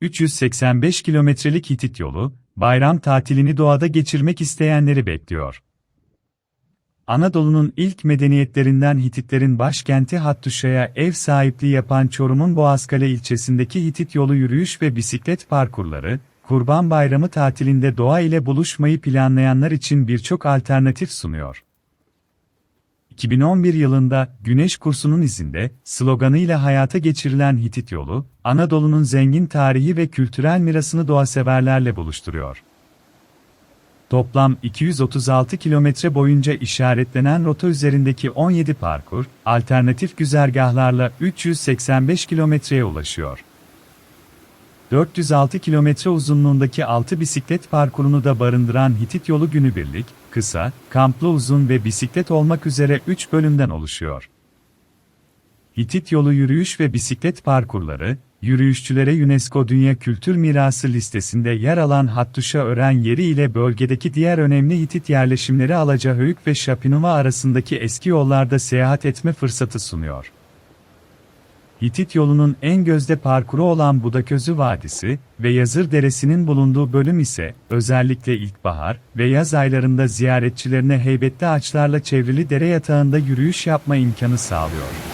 385 kilometrelik Hitit yolu, bayram tatilini doğada geçirmek isteyenleri bekliyor. Anadolu'nun ilk medeniyetlerinden Hititlerin başkenti Hattuşa'ya ev sahipliği yapan Çorum'un Boğazkale ilçesindeki Hitit yolu yürüyüş ve bisiklet parkurları, Kurban Bayramı tatilinde doğa ile buluşmayı planlayanlar için birçok alternatif sunuyor. 2011 yılında Güneş Kursu'nun izinde sloganıyla hayata geçirilen Hitit yolu, Anadolu'nun zengin tarihi ve kültürel mirasını doğaseverlerle buluşturuyor. Toplam 236 kilometre boyunca işaretlenen rota üzerindeki 17 parkur, alternatif güzergahlarla 385 kilometreye ulaşıyor. 406 kilometre uzunluğundaki 6 bisiklet parkurunu da barındıran Hitit yolu günübirlik, kısa, kamplı uzun ve bisiklet olmak üzere 3 bölümden oluşuyor. Hitit yolu yürüyüş ve bisiklet parkurları, yürüyüşçülere UNESCO Dünya Kültür Mirası listesinde yer alan Hattuşa öğren yeri ile bölgedeki diğer önemli Hitit yerleşimleri Alacahöyük ve Şapinuva arasındaki eski yollarda seyahat etme fırsatı sunuyor. Hitit yolunun en gözde parkuru olan Budaközü Vadisi ve Yazır Deresi'nin bulunduğu bölüm ise özellikle ilkbahar ve yaz aylarında ziyaretçilerine heybetli ağaçlarla çevrili dere yatağında yürüyüş yapma imkanı sağlıyor.